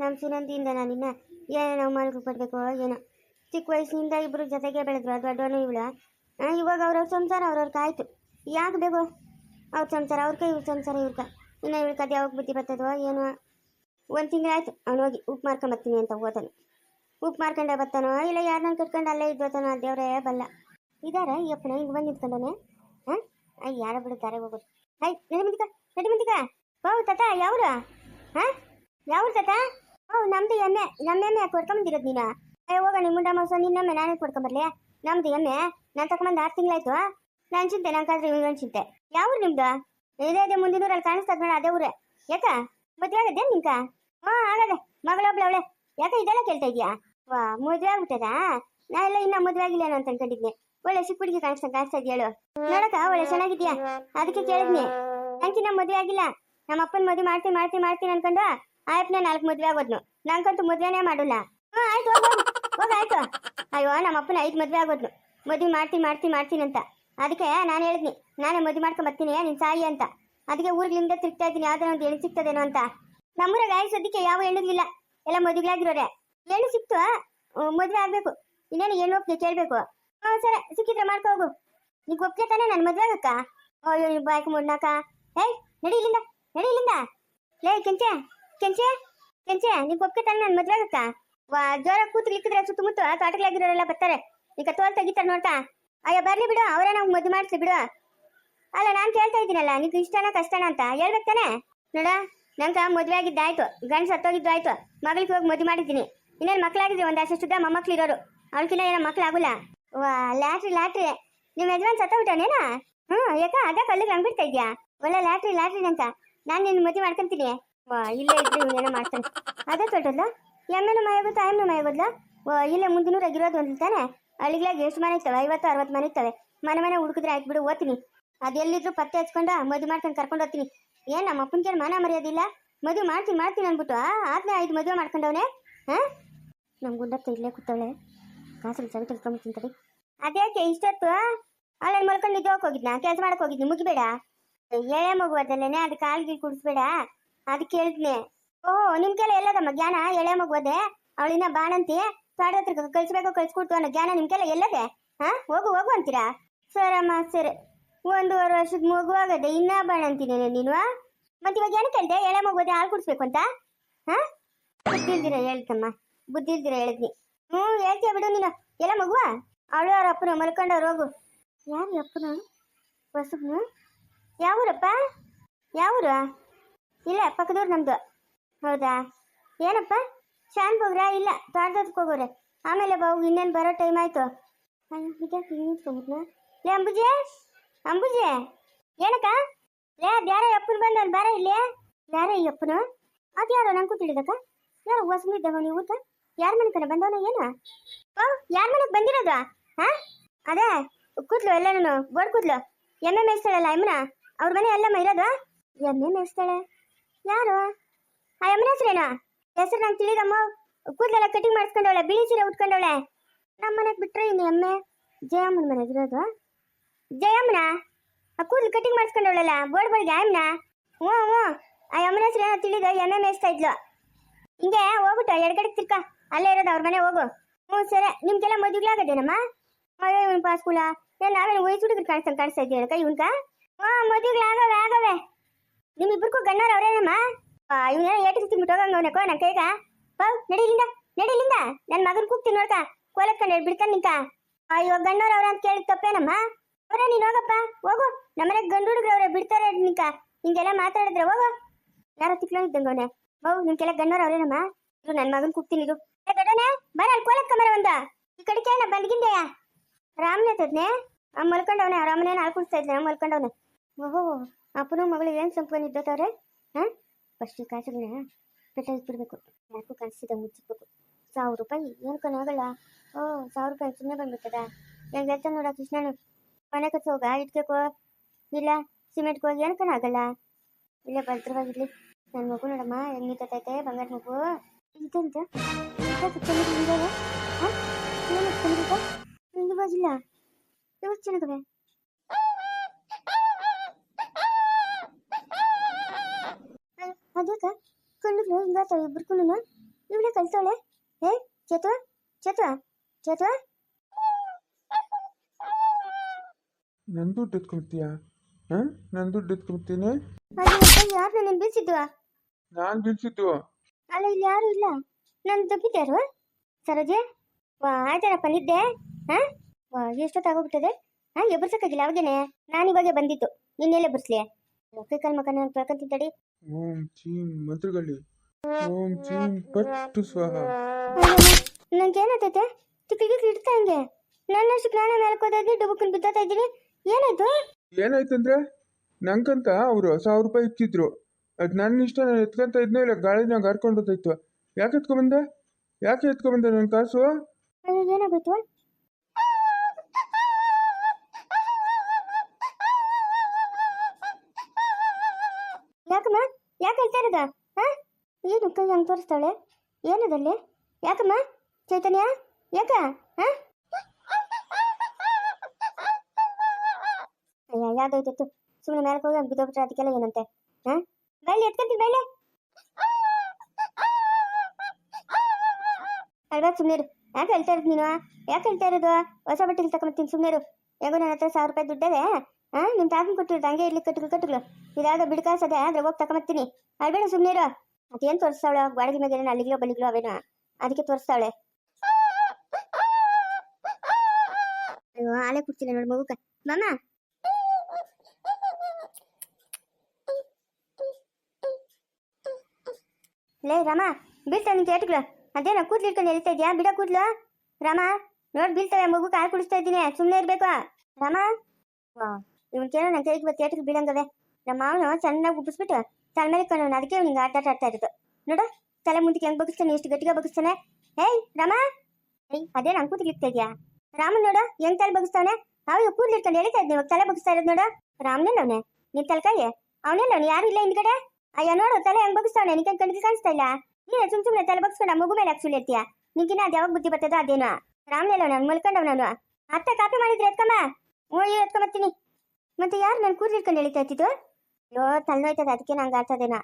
ನಮ್ಮ ಸುನಂದಿಯಿಂದ ನಾನಿನ್ನ ಏನೋ ಅವಮಾನಕ್ಕೆ ಪಡಬೇಕು ಏನೋ. ಚಿಕ್ಕ ವಯಸ್ಸಿನಿಂದ ಇಬ್ಬರು ಜೊತೆಗೆ ಬೆಳೆದ್ರು ದೊಡ್ಡವನು ಇವಳ ಇವಾಗ ಅವ್ರವ್ರ ಸಂಸಾರ ಅವ್ರವ್ರ ಕಾಯ್ತು. ಯಾಕೆ ಬೇಕು? ಅವ್ರ ಸಂಸಾರ, ಅವ್ರ ಕೈ ಇವ್ರ ಸಂಸಾರ ಇವ್ರ ಇನ್ನು ಇವಳು ಕದೆ ಯಾವಾಗ ಬುದ್ಧಿ ಬರ್ತದೋ ಏನೋ. ಒಂದು ತಿಂಗಳಾಯ್ತು ಅವನು ಹೋಗಿ ಉಪ್ಪು ಮಾರ್ಕೊಂಬರ್ತೀನಿ ಅಂತ ಓತಾನೆ ಉಪ್ಪು ಮಾರ್ಕೊಂಡೆ ಬರ್ತಾನೋ ಇಲ್ಲ ಯಾರನ್ನ ಕಟ್ಕೊಂಡು ಅಲ್ಲೇ ಇದ್ದೋತಾನೋ ದೇವ್ರೇ ಬಲ್ಲ. ಇದಾರ ಈ ಅಪ್ಪನ ಹಿಂಗೆ ಬಂದು ನಿಂತ್ಕೊಂಡಾನೆ ಹಾಂ ಅಯ್ಯ, ಯಾರ ಬಿಡುತ್ತಾರೆ ಹೋಗೋದು ಮುಂದಿಕ ನಡಿ ಮುಂದಿಕ ಬಾವು ತಾತ, ಯಾವ್ರು? ಹಾಂ ಯಾವ್ರು ತಾತ? ಓ, ನಮ್ದು ಎಮ್ಮೆ. ನಮ್ಮ ಎಮ್ಮೆ ಕೊಡ್ಕೊಂಬಂದಿರೋದು ನೀನು. ಅಯ್ಯ, ಹೋಗ ನಿಮ್ಮ ಮುಂಡ ಮೋಸ ನಿನ್ನಮ್ಮೆ ನಾನೇ ಕೊಡ್ಕೊಂಬರ್ಲಿ ನಮ್ದು ಎಮ್ಮೆ. ನಾನು ತಗೊಂಬಂದು ಆರು ತಿಂಗಳಾಯ್ತು. ನಾನು ಚಿಂತೆ, ನಾನು ಕಾದ್ರೆ ಇವನು ಚಿಂತೆ. ಯಾವ್ರು ನಿಮ್ದು? ಇದೇ, ಇದೆ ಮುಂದಿನ ಊರಲ್ಲಿ ಕಾಣಿಸ್ತದ ನೋಡ ಅದೇ ಊರೇ. ಯಾಕ? ಮದುವೆ ಆಗದೆ ನಿಂಕ ಹಾ, ಆಗದೆ. ಮಗಳೊಬ್ಳು ಅವಳೆ. ಯಾಕ, ಇದೆಲ್ಲ ಕೇಳ್ತಾ ಇದೀಯಾ? ವಾ, ಮದುವೆ ಆಗ್ಬಿಟ್ಟದ? ನಾ ಎಲ್ಲ ಇನ್ನ ಮದುವೆ ಆಗಿಲ್ಲ ಅಂತ ಅನ್ಕೊಂಡಿದ್ನಿ. ಒಳ್ಳೆ ಚಿಕ್ಕ ಹುಡುಗಿ ಕಾಣಿಸ್ತಾ ಕಾಣಿಸ್ತಾ ಇದೆಯಳು ನೋಡಕ ಒಳ್ಳೆ ಚೆನ್ನಾಗಿದ್ಯಾ? ಅದಕ್ಕೆ ಕೇಳಿದ್ನಿ. ನಂಗಿನ್ನ ಮದುವೆ ಆಗಿಲ್ಲ. ನಮ್ಮ ಅಪ್ಪನ ಮದುವೆ ಮಾಡ್ತೀನಿ ಮಾಡ್ತೀನಿ ಮಾಡ್ತೀನಿ ಅನ್ಕೊಂಡು ಆಯ್ತು ನಾಲ್ಕು ಮದುವೆ ಆಗೋದ್ನು. ನಂಗಂತೂ ಮದುವೆನೇ ಮಾಡಲ್ಲ. ಹ್ಞೂ ಆಯ್ತು ಹೋಗಾಯ್ತು ಅಯ್ಯೋ ನಮ್ಮ ಅಪ್ಪನ ಐದು ಮದುವೆ ಆಗೋದ್ನು. ಮದುವೆ ಮಾಡ್ತೀನಿ ಮಾಡ್ತೀನಿ ಮಾಡ್ತೀನಿ ಅಂತ. ಅದಕ್ಕೆ ನಾನು ಹೇಳಿದ್ನಿ, ನಾನೇ ಮದುವೆ ಮಾಡ್ಕೊಂಡ್ ಬರ್ತೀನಿ, ನಿನ್ ಸಾಯಿ ಅಂತ. ಅದಕ್ಕೆ ಊರ್ಲಿಂದ ತಿರ್ಗ್ತಾ ಇದ್ದೀನಿ, ಯಾವ್ದಾರ ಒಂದು ಹೆಣ್ಣು ಸಿಗ್ತದೇನೋ ಅಂತ. ನಮ್ಮೂರ ಆಯ್ತು ಸದ್ಯಕ್ಕೆ ಯಾವ ಹೆಣ್ಣುಗಳಿಲ್ಲ ಎಲ್ಲ ಮದುವೆಗಳಾಗಿರೋರೆ ಹೆಣ್ಣು ಸಿಕ್ತು ಮದುವೆ ಆಗ್ಬೇಕು. ಇನ್ನೇನು ಹೆಣ್ಣು ಒಪ್ಪಿಗೆ ಕೇಳ್ಬೇಕು. ಹಾ, ಸರಿ, ಸಿಕ್ಕಿದ್ರೆ ಮಾಡ್ಕೊ, ಹೋಗು. ಈಗ ಒಪ್ಪಿಗೆ ತಾನೇ ನನ್ನ ಮದುವೆ ಆಗಕ್ಕ? ಅಯ್ಯೋ ನೀವು ಬಾಯ್ಕೆ ಮುಡ್ನಾಕ ಏಯ್, ನಡಿ ಇಲ್ಲಿಂದ ನಡಿ ಇಲ್ಲಿಂದ. ಲೇ, ಕೆಂಚೆ. ಕೆಂಚೆ ಕೆಂಚೆ ನೀವು ಒಪ್ಪಿಗೆ ತಾನೆ ನನ್ನ ಮದುವೆ ಆಗಕ್ಕ? ಜೋರ ಕೂತು ಇಕ್ಕಿದ್ರೆ ಸುತ್ತಮುತ್ತ ತೋಟಗಳಾಗಿರೋರೆಲ್ಲ ಬರ್ತಾರೆ. ಈಗ ತೋಲ್ ತೆಗಿತಾರೆ ನೋಡ್ತಾ? ಅಯ್ಯ, ಬರ್ಲಿ ಬಿಡು, ಅವರೇ ನಾವು ಮದುವೆ ಮಾಡಿಸಿ ಬಿಡು. ಅಲ್ಲ, ನಾನು ಕೇಳ್ತಾ ಇದ್ದೀನಲ್ಲ, ನಿಂಗೆ ಇಷ್ಟನ ಕಷ್ಟನ ಅಂತ? ಹೇಳ್ಬೇಕು ತಾನೆ? ನೋಡ, ನಂಗ ಮದುವೆ ಆಗಿದ್ದಾಯ್ತು ಗಂಡ ಸತ್ತೋಗಿದ್ದು ಆಯ್ತು ಮಗಳಿಗೆ ಹೋಗಿ ಮದುವೆ ಮಾಡಿದ್ದೀನಿ. ಇನ್ನೇನು ಮಕ್ಕಳಾಗಿದ್ರೆ ಒಂದು ಅಷ್ಟು ಶುದ್ಧ ಮೊಮ್ಮಕ್ಳು ಇರೋರು. ಅವಳಕಿನ್ನ ಏನೋ ಮಕ್ಳು ಆಗುಲ್ಲ. ವಾ, ಲ್ಯಾಟ್ರಿ ಲ್ಯಾಟ್ರಿ. ನಿಮ್ಮ ಯಜಮಾನ್ ಸತ್ತೋಗ್ಬಿಟ್ಟವನೇನ? ಹ್ಞೂ ಯಾಕ, ಅದ ಕಲ್ಲಿಗೆ ಹಂಗ್ಬಿಡ್ತಾ ಇದ್ಯಾ? ಒಳ್ಳೆ ಲ್ಯಾಟ್ರಿ ಲ್ಯಾಟ್ರಿ ಅಂತ ನಾನು ನಿನ್ನ ಮದುವೆ ಮಾಡ್ಕೊಂತೀನಿ. ವಾ, ಇಲ್ಲೇ ಇದ್ರೆ ಇವನೇನೋ ಮಾಡ್ತಾನೆ. ಅದೇ ತೊಟ್ಟಲ್ಲ ಎಮ್ಮೆನೂ ಮೈ ಆಗುತ್ತೆ ಎಮ್ಮೆ ಮೈ ಆಗೋದ್ಲ ವಾ, ಇಲ್ಲೇ ಮುಂದಿನೂರಾಗಿರೋದು ಒಂದು ತಾನೆ? ಅಳಿಗ್ಲಾಗ ಎಷ್ಟು ಮನೆ ಇರ್ತವೆ ಐವತ್ತು, ಅರವತ್ತು ಮನೆ ಇರ್ತವೆ ಮನೆ ಮನೆ ಹುಡುಕಿದ್ರೆ ಆಯ್ತು ಬಿಡು, ಓದ್ತೀನಿ. ಅದೆಲ್ಲಿದ್ರು ಪತ್ತೆ ಹಚ್ಕೊಂಡು ಮದುವೆ ಮಾಡ್ಕೊಂಡು ಕರ್ಕೊಂಡು ಹೋಗ್ತೀನಿ. ಏನ್ ನಮ್ಮ ಕೇಳಿ ಮನೆ ಮರ್ಯಾದಿಲ್ಲ? ಮದುವೆ ಮಾಡ್ತೀನಿ ಮಾಡ್ತೀನಿ ಅಂದ್ಬಿಟ್ಟು ಆತನೇ ಐದು ಮದುವೆ ಮಾಡ್ಕೊಂಡವನೇ? ಹಾಂ? ನಮ್ಮ ಗುಂಡಪ್ಪ ಇಲ್ಲೇ ಕೂತವಳೆ. ಕಾಸಲ್ಲಿ ಸರಿ ತಿಳ್ಕೊಂಬಿಡ್ತೀನಿ ತಡಿ. ಅದ್ಯಾಕೆ ಇಷ್ಟೊತ್ತು? ಅಲ್ಲ ಮಲ್ಕೊಂಡು ನಿದ್ದೆ ಹೋಗಿದ್ನ? ಕೆಲಸ ಮಾಡಕ್ ಹೋಗಿದ್ನಿ, ಮುಗಿಬೇಡ. ಎಳೆ ಮಗು ಅದಲ್ಲೇನೆ ಅದು ಕಾಲ್ಗೆ ಕುಡಿಸ್ಬೇಡ ಅದಕ್ಕೆ ಕೇಳ್ತೀನಿ ಓ, ನಿಮ್ ಎಲ್ಲದಮ್ಮ? ಜ್ಞಾನ? ಎಳೆ ಮಗು ಅದೇ? ಅವಳಿನ ಬಾಣಂತಿ? ತೋಟದ ಹತ್ರ ಕಳ್ಸ್ಬೇಕು, ಕಳ್ಸ್ಕೊಡ್ತು ಅನ್ನೋ ಜ್ಞಾನ ನಿಮ್ ಕೆಲ ಎಲ್ಲದೆ? ಹಾ, ಹೋಗು ಹೋಗು ಅಂತೀರಾ? ಸರಮ್ಮ, ಸರಿ. ಒಂದೂವರೆ ವರ್ಷದ ಮಗು ಇನ್ನ ಬಾಣಂತಿನೇನೆ ನೀನು ಮತ್ತೆ ಇವಾಗ ಏನು ಕೇಳ್ದೆ ಎಳೆ ಮಗುವದೆ ಹಾಲು ಕುಡಿಸ್ಬೇಕು ಅಂತ? ಹಾ? ಬುದ್ಧಿ ಇಲ್ದಿರ ಹೇಳ್ತಮ್ಮ. ಬುದ್ಧಿ ಇಲ್ದಿರ ಹೇಳಿದ್ನಿ. ಹ್ಞೂ ಹೇಳ್ತೀಯ ಬಿಡು ನೀನು. ಎಲ್ಲ ಮಗುವ ಅವಳು ಅವ್ರ ಅಪ್ಪನ ಮಲ್ಕೊಂಡವ್ರು, ಹೋಗು. ಯಾರು ಅಪ್ಪನ? ಹೊಸಬ್ನು? ಯಾವೂರಪ್ಪ? ಯಾವೂರು? ಇಲ್ಲ, ಪಕ್ಕದವ್ರು ನಮ್ದು. ಹೌದಾ? ಏನಪ್ಪ? ಶಾನ್ ಹೋಗ್ರಾ ಇಲ್ಲ ತೋಟದಕ್ಕೆ ಹೋಗೋರೆ. ಆಮೇಲೆ ಬಾವು, ಇನ್ನೇನು ಬರೋ ಟೈಮ್ ಆಯಿತು. ನಿಂತ್ಕೊಂಡ್ಬಿಟ್ನ ಲೇ, ಅಂಬುಜೆ! ಅಂಬುಜೆ! ಏನಕ್ಕ? ಲೇ ಬ್ಯಾರೆ ಅಪ್ಪನ ಬಂದವನು ಬಾರ ಇಲ್ಲಿ? ಯಾರೋ ಈ ಅಪ್ಪನು? ಅದ್ಯಾರೋ ನಂಗೆ ಯಾರು ಹೊಸನು ಹೊಸಮಿದ್ದವ ನೀವು ಊಟ ಯಾರ ಮನೆ ಕಡೆ ಬಂದವನ ಏನು? ಓ, ಯಾರ ಮನೆಗೆ ಬಂದಿರೋದು? ಹಾ? ಅದೇ ಕೂತ್ಲು ನಾನು ಬೋರ್ಡ್ ಕೂತ್ಲು ಎಮ್ಮೆ ಮೇಯಿಸ್ತಾಳಲ್ಲ ಎಮ್ಮನ ಅವ್ರ ಮನೆ ಎಲ್ಲಮ್ಮ ಇರೋದು? ಎಮ್ಮೆ ಮೇಯಿಸ್ತಾಳೆ. ಯಾರು? ಆ ಎಮ್ಮನ ಹೆಸ್ರೇನು ಹೆಸರು ನಂಗೆ ತಿಳಿದಮ್ಮ. ಕೂದಲೆಲ್ಲ ಕಟಿಂಗ್ ಮಾಡಿಸ್ಕೊಂಡವಳೆ, ಬಿಳಿ ಸೀರೆ ಉಟ್ಕೊಂಡವಳೆ. ನಮ್ಮ ಮನೆಗೆ ಬಿಟ್ರೆ ಇನ್ನು ಎಮ್ಮೆ? ಜಯಮ್ಮನ ಮನೆಗೆ ಇರೋದು? ಜಯಮ್ಮನ? ಆ ಕೂದಲು ಕಟಿಂಗ್ ಮಾಡಿಸ್ಕೊಂಡವಳಲ್ಲ, ಬೋರ್ಡ್ ಬೋರ್ಡ್ಗೆ ಅಮ್ಮನ ಹ್ಞೂ ಹ್ಞೂ. ಆ ಅಮ್ಮನ ಹೆಸರು ಏನೋ ತಿಳಿದು ಎಮ್ಮೆ ಮೇಯಿಸ್ತಾ ಇದ್ಲು. ಹಿಂಗೆ ಹೋಗ್ಬಿಟ್ಟು ಎಡಗಡೆ ತಿರ್ಕ. ಅಲ್ಲೇ ಇರೋದು ಅವ್ರ ಮನೆ ಹೋಗು. ಹ್ಞೂ, ಸರಿ. ನಿಮ್ಗೆಲ್ಲ ಮದುವೆಗಳಾಗದೇನಮ್ಮ? ಅಯ್ಯೋ, ಇವನ್ ಪಾಸ್ಕೂಲ. ಏನ್ ನಾವೇನು ವಯಸ್ಸು ಹುಡುಗರು ಕಾಣಿಸ್ತಾ ಕಾಣಿಸ್ತಾ ಇದ್ದೀರ ಕೈ ಇವನ್ಕ ಹ್ಞೂ, ಮದುವೆಗಳಾಗವೆ, ಆಗವೆ. ನಿಮ್ಮಿಬ್ಬರಿಗೂ ಗಣ್ಣವ್ರು ಅವ್ರೇನಮ್ಮ? ಇವನೇನೋ ಏಟಿಗೆ ಸುತ್ತಿ ಮುಟ್ಟೋಗಂಗ ಅವನಕ್ಕೋ ನನ್ನ ಕೈಗ. ಹೋಗ್ ನಡಿಲಿಂದ ನಡಿಲಿಂದ ನನ್ನ ಮಗನ್ ಕೂಗ್ತೀನಿ ನೋಡ್ಕ. ಕೋಲಕ್ಕಂಡು ಬಿಡ್ತಾನೆ ನಿಂತ ಅಯ್ಯೋ ಗಣ್ಣವ್ರು ಅವ್ರ ಅಂತ ಕೇಳಿದ ತಪ್ಪೇನಮ್ಮ? ಅವರೇ ನೀನು ಹೋಗಪ್ಪ. ಹೋಗು. ನಮ್ಮನೆ ಗಂಡು ಹುಡುಗ್ರು ಅವ್ರೆ ಬಿಡ್ತಾರೆ ನಿಂಕ ಹಿಂಗೆಲ್ಲ ಮಾತಾಡಿದ್ರೆ ಹೋಗು. ಯಾರೋ ತಿಕ್ಲೋ ಇದ್ದಂಗ ಅವನೇ. ಹೌ ನಿಮ್ಗೆಲ್ಲ ಗಣ್ಣವ್ರು ಅವ್ರೇನಮ್ಮ? ಇದು ನನ್ನ ಮಗನ್ ಕೂಗ್ತೀನಿ ಇದು ದೊಡ್ಡನೆ ಬರ ಅಲ್ಲಿ ಕೋಲಕ್ಕ ಮರ ಒಂದ ಈ ಕಡೆ ಕೇಳ ಬಂದ್ಗಿಂದೆಯ ರಾಮನೇ ತದ್ನೆ ಮಲ್ಕೊಂಡವನೆ ಕುಡಿಸ್ತಾ ಇದ್ದೆ ಮಲ್ಕೊಂಡವನೆ. ಓಹೋ. ಅಪ್ಪನ ಮಗಳು ಏನು ಸಂಪೂರ್ಣ ಇದ್ದವ್ರೆ ಹಾಂ? ಫಸ್ಟ್ ಈ ಕಾಸುಗಳನ್ನ ಪೆಟ್ರೋಲ್ ಬಿಡಬೇಕು ಯಾಕೂ ಕಾಣಿಸಿದ ಮುಚ್ಚಿಸ್ಬೇಕು ಸಾವಿರ ರೂಪಾಯಿ? ಏನು ಆಗಲ್ಲ ಓ, ಸಾವಿರ ರೂಪಾಯಿ ಸುಮ್ಮನೆ ಬಂದ್ಬಿಟ್ಟದ? ಹೆಂಗೆ ಹೇಳ್ತಾನೆ ನೋಡ ಕೃಷ್ಣನು. ಮನೆ ಕಟ್ಸ ಹೋಗ ಇಟ್ಕೋ ಇಲ್ಲ ಸಿಮೆಂಟ್ಗೆ ಹೋಗಿ ಏನು ಆಗಲ್ಲ ಇಲ್ಲ, ಭದ್ರವಾಗಿರ್ಲಿ. ನನ್ನ ಮಗು ನೋಡಮ್ಮ, ಹೆಂಗೆ ನಿಂತೈತೆ, ಬಂಗಾರ ಮಗು. ಇದಂತ ಹಾಂ? ಏನು ಬಾಜಿಲ್ಲ? ಇವತ್ತು ಚೆನ್ನಾಗವೆ ಅದ್ಯಾಕ? ಕಣ್ಣುಗಳು ಹಿಂಗಾತಾವ ಇಬ್ರು ಇವಳೆ ಕಲ್ತಾಳೆ ಏ ಚೇತು ಚೇತು ಚೇತು ನನ್ನ ದುಡ್ಡು ಎತ್ಕೊಂತೀಯಾ ಹಾಂ? ನನ್ನ ದುಡ್ಡು ಎತ್ಕೊಂತೀನಿ ಯಾರು ನನ್ನ ಬೀಳ್ಸಿದ್ವ ನಾನು ಬೀಳ್ಸಿದ್ದು. ಅಲ್ಲ ಇಲ್ಲಿ ಯಾರು ಇಲ್ಲ. ನಾನು ತಪ್ಪಿದ್ದಾರು ಸರೋಜೆ? ವಾ ಆಯ್ತಾರಪ್ಪ ನಿದ್ದೆ. ಹಾ? ವಾ ಎಷ್ಟೊತ್ತಾಗೋಗ್ಬಿಟ್ಟದೆ? ಹಾ ಎಬ್ಬರ್ಸಕ್ಕಾಗಿಲ್ಲ ಅವಾಗೇನೆ. ನಾನು ಇವಾಗೆ ಬಂದಿತ್ತು ನಿನ್ನೆಲ್ಲ ಬರ್ಸ್ಲಿ ಕೈ ಕಾಲು ಮಕ್ಕ ನಾನು ತೊಳ್ಕೊಂತೀನಿ ಓಂ ಚೀಂ ಮಂತ್ರಗಳಿ ಓಂ ಚೀಂ ಪಟ್ಟು ಸ್ವಾಹ. ನಂಗೆ ಏನಾಯ್ತೈತೆ ಚಿಕ್ಕಲಿಗೆ ಇಡ್ತಾ ಹಂಗೆ ನನ್ನಷ್ಟು ನಾನೇ ಮೇಲ್ಕೋದಿದ್ದೆ ಡುಬುಕ್ಕನ್ ಬಿದ್ದೋತಾ ಇದ್ದೀನಿ. ಏನಾಯ್ತು? ಅಂದ್ರೆ ನಂಗಂತ ಅವರು ಸಾವಿರ ರೂಪಾಯಿ ಇಕ್ಕಿದ್ರು. ಅದು ನನ್ನ ಇಷ್ಟ ನಾನು ಎತ್ಕೊಂತ ಇದ್ನೇ ಇಲ್ಲ ಗಾಳಿನಾಗ ಹರ್ಕೊಂಡು ಹೋಗ್ತಾಯಿತ್ತು ಯಾಕೆ ಎತ್ಕೊಂಬಂದೆ ಯಾಕೆ ಎತ್ಕೊಂಬಂದೆ ನನ್ನ ಕಾಸು? ಏನಾಗೋಯ್ತು? ಯಾಕೆ ಹೇಳ್ತಾ ಇರೋದ? ಹಾ? ಏನು ಕೈ ಹಂಗೆ ತೋರಿಸ್ತಾಳೆ ಏನದಲ್ಲಿ ಯಾಕಮ್ಮ? ಚೈತನ್ಯ? ಯಾಕ? ಹಾ? ಯಾವ್ದಾಯ್ತು ಸುಮ್ಮನೆ ಮೇಲೆ ಹೋಗಿ ಬಿದ್ದೋಗ್ಬಿಟ್ರೆ ಅದಕ್ಕೆಲ್ಲ ಏನಂತೆ? ಹಾ? ಬೈಲಿ, ಎತ್ಕೊಂತೀನಿ ಬೈಲೆ. ಅಲ್ವಾ ಸುಮ್ಮನೆ ಯಾಕೆ ಹೇಳ್ತಾ ಇರೋದು ನೀನು? ಯಾಕೆ ಹೇಳ್ತಾ ಇರೋದು? ಹೊಸ ಬಟ್ಟೆಗೆ ತಗೊಂಬತ್ತೀನಿ ಸುಮ್ಮನೆ ಹೇಗೋ ನನ್ನ ಹತ್ರ ಸಾವಿರ ರೂಪಾಯಿ ದುಡ್ಡದೆ. ಹಾಂ ನಿಮ್ಮ ತಾತನ ಕೊಟ್ಟಿರೋದು ಹಂಗೆ ಇರ್ಲಿ ಕಟ್ಟುಗಳು ಕಟ್ಟುಗಳು ಇದಾದ ಬಿಡ್ಕಾಸದೆ ಅದ್ರ ಹೋಗಿ ತಕೊಂಬತ್ತೀನಿ. ಅಳ್ಬೇಡ ಸುಮ್ಮನೆ ಅದೇನು ತೋರಿಸ್ತಾವಳೆ? ಬಾಡಿಗೆ ಮೇಲೆ ಅಲ್ಲಿಗ್ಲೋ ಬಲಿಗ್ಲೋ ಅವೇನೋ. ಅದಕ್ಕೆ ತೋರಿಸ್ತಾವಳೆ. ಅಯ್ಯೋ ಆಲೆ ಕುಡ್ತಿಲ್ಲ ನೋಡಿ ಮಗುಕ ಮಾಮ. ಲೇ, ರಾಮ, ಬೀಳ್ತಾವ ನಿನ್ ಕೇಟ್ಗಳು. ಅದೇನ ಕೂದ್ಲು ಇಟ್ಕೊಂಡು ಎಳಿತಾ ಇದೆಯಾ? ಬಿಡ ಕೂದ್ಲು. ರಾಮ, ನೋಡಿ ಬೀಳ್ತಾವೆ ಮಗು ಕಾಲು ಕುಡಿಸ್ತಾ ಇದ್ದೀನಿ. ಸುಮ್ನೆ ಇರ್ಬೇಕು. ರಾಮ. ವಾ ಇವನ್ಕೇನೋ ನನ್ನ ಕೈಗೆ ಇವತ್ತು ಏಟಿಗೆ ಬೀಳಂಗವೆ. ನಮ್ಮ ಮಾವನು ಚೆನ್ನಾಗಿ ಉಬ್ಬಿಸ್ಬಿಟ್ಟು ತಲೆ ಮೇಲೆ ಕೊಂಡು ಅದಕ್ಕೆ ನಿಂಗೆ ಆಟ ಆಡ್ತಾ ಇರೋದು. ನೋಡು, ತಲೆ ಮುಂದಕ್ಕೆ ಹೆಂಗ್ ಬಗ್ಗಿಸ್ತಾನೆ, ಎಷ್ಟು ಗಟ್ಟಿಗೆ ಬಗ್ಗಿಸ್ತಾನೆ. ಏಯ್, ರಾಮ! ಏಯ್, ಅದೇನು ಹಂಗೆ ಕೂತಿಗೆ ಇಡ್ತಾ ಇದೆಯಾ? ರಾಮನ್ ನೋಡು, ಹೆಂಗ್ ತಲೆ ಬಗ್ಗಿಸ್ತಾವನೆ? ಅವ ಕೂದಲು ಇಟ್ಕೊಂಡು ಇದ್ನಿ. ಇವಾಗ ತಲೆ ಬಗ್ಗಿಸ್ತಾ ಇರೋದು ನೋಡು. ರಾಮನೇ ಅವನೇ? ನಿನ್ ತಲೆಕಾಯಿ ಅವನೇ ಅವನು? ಯಾರು ಇಲ್ಲ ಹಿಂದ್ಗಡೆ? ಅಯ್ಯ, ನೋಡು, ತಲೆ ಹೆಂಗ್ ಬಗ್ಗಿಸ್ತಾವನೆ? ನಿನ್ ಕಣ್ಣಿಗೆ ಕಾಣಿಸ್ತಾ ಇಲ್ಲ? ನೀನು ಸುಮ್ ಸುಮ್ಮನೆ ತಲೆ ಬಗ್ಸ್ಕೊಂಡು ಮಗು ಮೇಲೆ ಹಾಕ್ಸುಲಿ ಇರ್ತೀಯ ನಿಂಗಿನ ಅದು ಯಾವಾಗ ಬುದ್ಧಿ ಬರ್ತದೋ ಅದೇನೋ. ರಾಮನೆಲ್ಲ ನಾನು ಮಲ್ಕೊಂಡವನವನು ಅತ್ತೆ ಕಾಪಿ ಮಾಡಿದ್ರೆ ಎತ್ಕಮ್ಮ ಹ್ಞೂ ಮತ್ತೆ ಯಾರು ನಾನು ಕೂದಲು ಇಟ್ಕೊಂಡು ಎಳಿತಾ ಅಯ್ಯೋ, ತಲೆನೋಯ್ತದ, ಅದಕ್ಕೆ ನಂಗೆ ಆಡ್ತದೇನ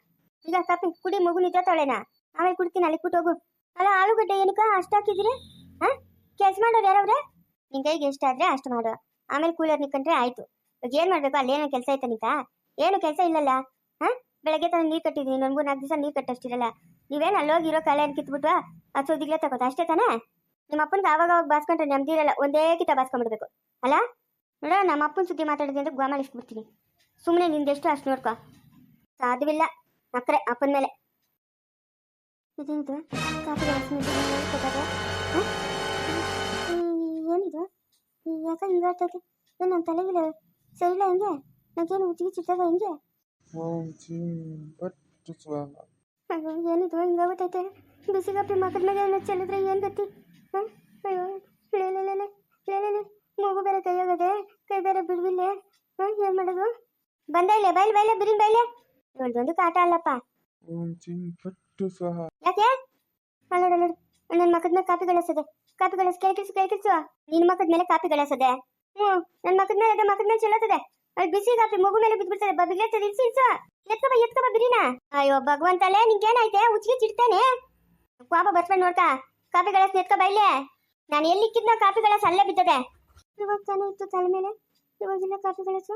ಈಗ ಕಾಪಿ ಕುಡಿ ಮಗು ನಿಂತೋಳೇನ ಆಮೇಲೆ ಕುಡ್ತೀನಿ ಅಲ್ಲಿ ಕೂಟೋಗು ಅಲ್ಲ ಆಲೂಗಡ್ಡೆ ಏನಕ್ಕ ಅಷ್ಟು ಹಾಕಿದಿರಿ? ಹಾ? ಕೆಲಸ ಮಾಡೋರು ಯಾರವ್ರೆ? ನಿನ್ ಕೈಗೆ ಎಷ್ಟಾದ್ರೆ ಅಷ್ಟು ಮಾಡು. ಆಮೇಲೆ ಕೂಲರ್ ನಿಕ್ಕಂಡ್ರೆ ಆಯ್ತು. ಇವಾಗ ಏನ್ ಮಾಡ್ಬೇಕು? ಅಲ್ಲಿ ಏನೋ ಕೆಲಸ ಐತೆ ಏನು ಕೆಲಸ ಇಲ್ಲಲ್ಲ? ಹಾ? ಬೆಳಗ್ಗೆ ತಾನು ನೀರು ಕಟ್ಟಿದೀನಿ ನನ್ಗೂ ನಾಲ್ಕು ದಿವಸ ನೀರು ಕಟ್ಟಷ್ಟಿರಲ್ಲ. ನೀವೇನು ಅಲ್ಲೋಗಿರೋ ಕಳೆ ಕಿತ್ಬಿಟ್ಟು ಅದು ಸೋದಿಗ್ಲೇ ತಗೋತ? ಅಷ್ಟೇ ತಾನೇ? ನಿಮ್ಮ ಅಪ್ಪನ್ಗೆ ಆವಾಗ ಅವಾಗ ಬಾಸ್ಕೊಂಡ್ರೆ ನೆಮ್ಮದಿರಲ್ಲ ಒಂದೇ ಕಿತ ಬಾಸ್ಕೊಂಡ್ಬಿಡ್ಬೇಕು. ಅಲ್ಲ ನೋಡ ನಮ್ಮ ಅಪ್ಪನ ಸುದ್ದಿ ಮಾತಾಡಿದೆ ಅಂದ್ರೆ ಬಿಡ್ತೀನಿ ಸುಮ್ಮನೆ ನಿಂದೆಷ್ಟು ಅಷ್ಟು ನೋಡ್ಕೊ. ಸಾಧ್ಯವಿಲ್ಲ ಅಕ್ಕರೆ ಅಪ್ಪನ ಮೇಲೆ. ಇದೇನಿದು? ಏನಿದು? ಯಾಕೆ ಹಿಂಗಾಡ್ತೈತೆ ಏನು ನನ್ನ ತಲೆಗಿಲ್ಲ ಸರಿ ಇಲ್ಲ ಹೆಂಗೆ? ನನಗೇನು ಉಚ್ಚಿಗೆ ಚಿತ್ತದ ಹೆಂಗೆ ಅಯ್ಯೋ ಏನಿದು? ಹಿಂಗಾಗುತ್ತೈತೆ ಬಿಸಿ ಮಕ್ಕಳ ಮೇಲೆ ಏನೋ ಚೆಲ್ಲಿದ್ರೆ ಏನು ಗತಿ? ಹಾಂ? ಅಯ್ಯೋ ಲೇ ಲೇಲೇಲೆ ಮಗು ಬೇರೆ ಕೈ ಹೋಗದೆ ಕೈ ಬೇರೆ ಬಿಡ್ವಿಲ್ಲ ಏನು ಮಾಡೋದು? ಬಂದ ಇಲ್ಲ ಬೈಲ್ ಬೈಲೆ ಬಿರಿನ್ ಬೈಲೆ ನೋಡ್ದೊಂದು ಕಾಟ ಅಲ್ಲಪ್ಪ ಪಟ್ಟು ಸಹ. ಯಾಕೆ? ಅಲ್ಲೋಡು ಅಲ್ಲೋಡು ನನ್ನ ಮಕ್ಕದ ಮೇಲೆ ಕಾಪಿ ಗಳಿಸದೆ ಕಾಪಿ ಗಳಿಸ್ ಕೇಳ್ಕಿಸು ಕೇಳ್ಕಿಸು ನಿನ್ನ ಮಕ್ಕದ ಮೇಲೆ ಕಾಪಿ ಗಳಿಸದೆ ಹ್ಞೂ ನನ್ನ ಮಕ್ಕದ ಮೇಲೆ ಅದೇ ಮಕ್ಕದ ಮೇಲೆ ಚೆಲ್ಲತ್ತದೆ ಅಲ್ಲಿ ಬಿಸಿ ಕಾಪಿ ಮಗು ಮೇಲೆ ಬಿದ್ಬಿಡ್ತದೆ. ಬಬ್ಬಿಗೆ ಇಲ್ಸು ಎತ್ಕಬ ಎತ್ಕಬ ಬಿರಿನ ಅಯ್ಯೋ ಭಗವಂತಲೇ ನಿಂಗೇನಾಯ್ತೆ? ಉಚ್ಚಿಗೆ ಚಿಡ್ತೇನೆ. ಪಾಪ ಬರ್ಸ್ಕೊಂಡು ನೋಡ್ಕ. ಕಾಪಿ ಗಳಸ್ ಎತ್ಕೋ ಬೈಲೆ ನಾನು ಎಲ್ಲಿ ಇಕ್ಕಿದ್ನೋ ಕಾಪಿ ಗಳಸ್ ಅಲ್ಲೇ ಬಿದ್ದದೆ. ಇವಾಗ ಇತ್ತು ತಲೆ ಮೇಲೆ. ಇವಾಗಿಲ್ಲ ಕಾಫಿ ಗಳಸು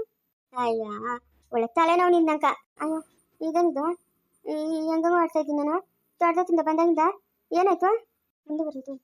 ಅಯ್ಯ, ಒಳ್ಳೆ ತಲೆನೋವು ನಿಂದಂಕ. ಅಯ್ಯೋ ಇದೇನಿದು ಈ ಹೆಂಗ ಮಾಡ್ತಾ ಇದ್ದೀನಿ ನಾನು. ತೋಟದಿಂದ ಬಂದಂಗ ಏನಾಯ್ತು? ಮುಂದುವರಿದು